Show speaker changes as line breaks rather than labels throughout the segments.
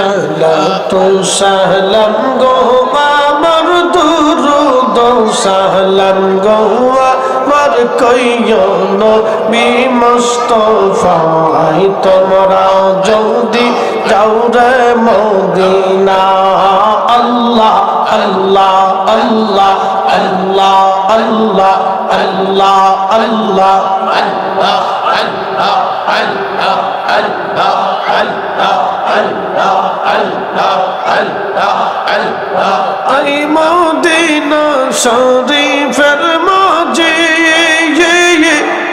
সালাতু সালাম গো আমার দুরুদ সালাম গো আমার কইও নবী মুস্তাফাই তোমরা যদি যাও রে Medina Allah Allah Allah Allah Allah Allah Allah Allah I Medina শরীফের মাঝে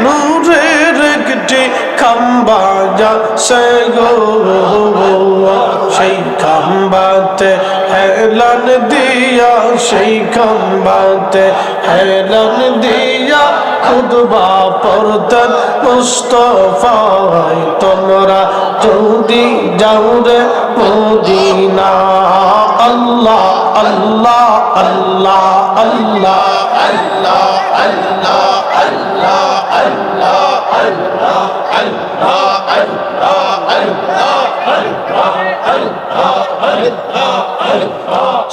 নূরের একটি খাম্বা যা সে গো সেই খাম্বাতে হেলান দিয়া সেই খাম্বাতে হেলান দিয়া খুদবা পড়তেন মুস্তফাই তোমরা যদি যাও রে মদিনা আল্লাহ আল্লাহ আল্লাহ আল্লাহ আল্লাহ আল্লাহ আল্লাহ আল্লাহ আল্লাহ আল্লাহ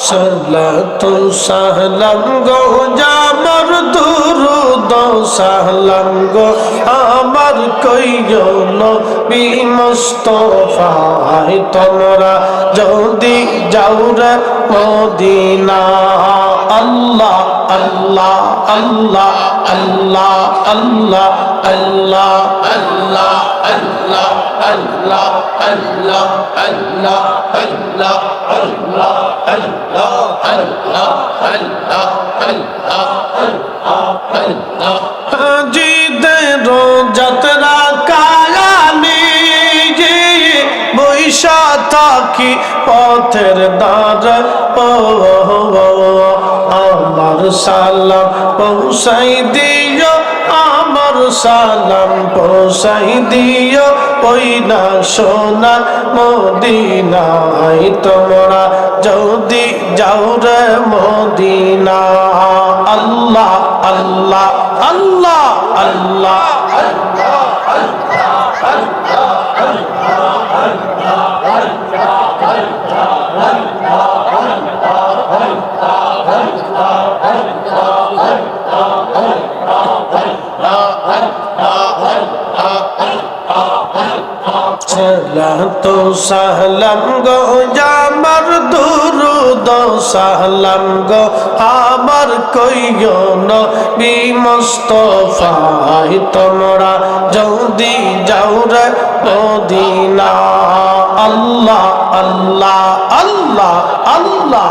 সালাতু সালাম গো জামর সালাম গো আমার কইও নবী মুস্তাফাই তোমরা যদি যাও রে মদিনা আল্লাহ আল্লাহ আল্লাহ আল্লাহ আল্লাহ আল্লাহ আল্লাহ আল্লাহ আল্লাহ আল্লাহ আল্লাহ আল্লাহ আল্লাহ আল্লাহ থাকি পথের দ্বার আমার সালাম পৌঁছাই দিও, আমার সালাম পৌঁছাই দিও। ওই না সোনা মদিনাই তোমরা যদি যাও রে মদিনা। আল্লাহ আল্লাহ আল্লাহ আল্লাহ। সালাতু সালাম গো জামার দুরুদ সালাম গো, আমার কইও নবী মুস্তাফাই, তোমরা যদি যাও রে মদিনা। আল্লাহ আল্লাহ আল্লাহ আল্লাহ।